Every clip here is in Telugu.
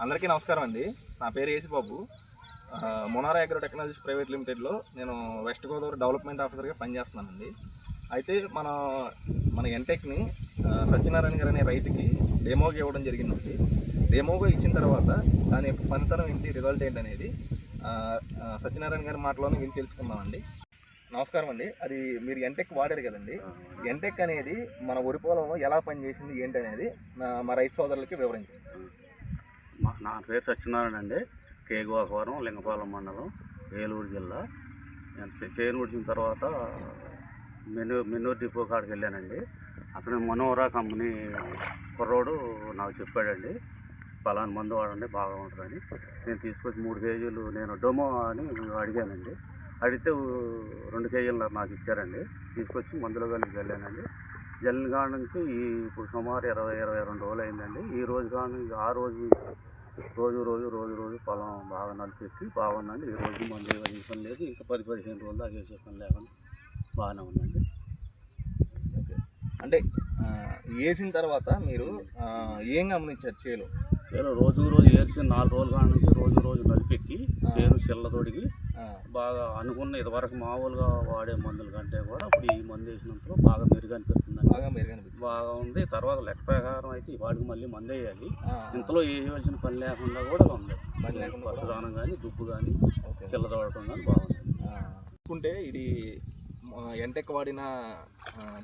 అందరికీ నమస్కారం అండి. నా పేరు Yesubabu Monara agro technologies private లిమిటెడ్లో నేను వెస్ట్ గోదావరి డెవలప్మెంట్ ఆఫీసర్గా పనిచేస్తున్నానండి. అయితే మన మన ఎన్టెక్ని సత్యనారాయణ గారు అనే రైతుకి డెమోగా ఇవ్వడం జరిగిందండి. డెమోగా ఇచ్చిన తర్వాత దాని యొక్క పనితనం ఏంటి రిజల్ట్ ఏంటి అనేది సత్యనారాయణ గారి మాటలోనే విని తెలుసుకుందామండి. నమస్కారం అండి. అది మీరు ఎంటెక్ వాడారు కదండి. ఎంటెక్ అనేది మన వరి పొలంలో ఎలా పనిచేసింది ఏంటి అనేది మా రైతు సోదరులకి వివరించండి. నా పేరు సత్యనారాయణ అండి. కేగువాకవరం లింగపాలెం మండలం ఏలూరు జిల్లా. నేను చేను ఉడిచిన తర్వాత మెను మెనూర్ డిపో కాడికి వెళ్ళానండి. అక్కడ మనోహరా కంపెనీ కుర్రోడు నాకు చెప్పాడండి పలానా మందు వాడండి బాగా ఉంటుందని. నేను తీసుకొచ్చి మూడు కేజీలు నేను డొమో అని అడిగానండి. అడిగితే రెండు కేజీలు నాకు ఇచ్చారండి. తీసుకొచ్చి మందులో కలిసి వెళ్ళానండి జల్లిన కాడ నుంచి ఇప్పుడు సుమారు ఇరవై ఇరవై రెండు రోజులు అయిందండి. ఈ రోజు కాడ నుంచి ఆ రోజు రోజు రోజు రోజు రోజు పొలం బాగా నడిపెట్టి బాగుందండి. ఈ రోజు మందు పని లేదు. ఇంకా పది పదిహేను రోజులు వేసే పని లేకుండా బాగానే ఉందండి. అంటే వేసిన తర్వాత మీరు ఏం గమనించారు చేలో? చేను రోజు రోజు ఏర్చి నాలుగు రోజుల కాడ నుంచి రోజు రోజు నలిపెక్కి చేను చిల్లతోడికి ఆ, బాగా అనుకున్న ఇదివరకు మామూలుగా వాడే మందుల కంటే కూడా ఇప్పుడు ఈ మందు వేసినంతలో బాగా మెరుగు అనిపిస్తుందండి బాగా మెరుగనిపించింది బాగా ఉంది. తర్వాత లెక్క ప్రకారం అయితే వాడికి మళ్ళీ మందు వేయాలి. ఇంతలో వేయవలసిన పని లేకుండా కూడా ఉంది. పని లేకుండా కూడా పచ్చదానం కానీ దుబ్బు కానీ ఓకే. చిల్లదోడటం కానీ బాగుంది. చూసుకుంటే ఇది ఎంటెక్ వాడిన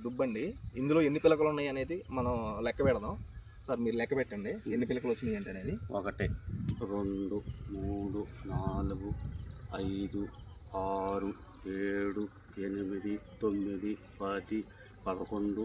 దుబ్బండి. ఇందులో ఎన్ని పిలకలు ఉన్నాయి అనేది మనం లెక్క పెడదాం. సార్ మీరు లెక్క పెట్టండి. ఎన్ని పిలకలు వచ్చినాయి ఏంటి అనేది. ఒకటి రెండు మూడు నాలుగు ఐదు ఆరు ఏడు ఎనిమిది తొమ్మిది పది పదకొండు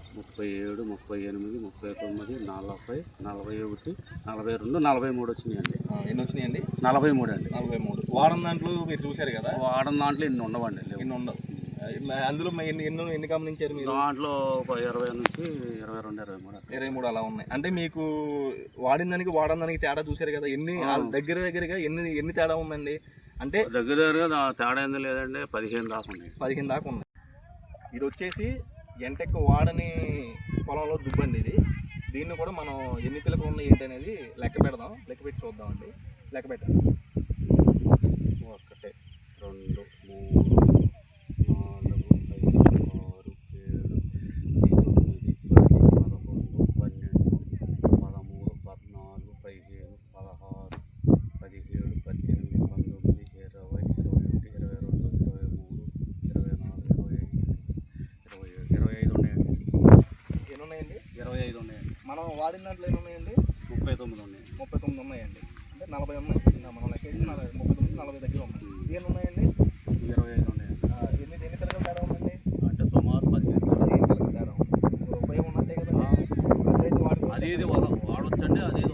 ముప్పై ఏడు ముప్పై ఎనిమిది ముప్పై తొమ్మిది నలభై నలభై ఒకటి నలభై రెండు నలభై మూడు వచ్చినాయండి. ఎన్ని వచ్చినాయండి? నలభై మూడు అండి. నలభై మూడు. వారం దాంట్లో మీరు చూశారు కదా? వాడని దాంట్లో ఇన్ని ఉండవండి. ఎన్ని ఉండవు. అందులో ఎన్ని ఎన్ని ఎన్ని గమనించారు మీరు? దాంట్లో ఒక ఇరవై నుంచి ఇరవై రెండు ఇరవై మూడు. ఇరవై మూడు అలా ఉన్నాయి. అంటే మీకు వాడిన దానికి వాడిన దానికి తేడా చూశారు కదా? ఎన్ని. దగ్గర దగ్గరగా ఎన్ని ఎన్ని తేడా ఉందండి? అంటే దగ్గర దగ్గరగా తేడా ఏంది లేదండి పదిహేను దాకా ఉన్నాయి. పదిహేను దాకా ఉన్నాయి. ఇది వచ్చేసి ఎంటెక్ వాడని పొలంలో దుబ్బండి ఇది. దీన్ని కూడా మనం ఎన్ని పిల్లకలు ఉన్నాయి ఏంటి అనేది లెక్క పెడదాం. లెక్క పెట్టి చూద్దామండి. లెక్క పెట్టండి. ఒకటి రెండు వాడిన దాంట్లో ఎన్ని ఉన్నాయండి ముప్పై తొమ్మిది ఉన్నాయి. ముప్పై తొమ్మిది ఉన్నాయండి. అంటే నలభై ఉన్నాయి. మనం లెక్కేసి నలభై ముప్పై తొమ్మిది నలభై దగ్గర ఉన్నాయి. ఏమి ఉన్నాయండి? ఇరవై ఐదు ఉన్నాయి. ఎన్ని ఎన్ని తరగతి తేడా ఉందండి? అంటే సుమారు పదిహేను పదిహేను పిల్లలు తేడా ఉంది ఉపయోగం ఉన్నట్టే కదా అదే వాడు అదేది వాడొచ్చండి అదేది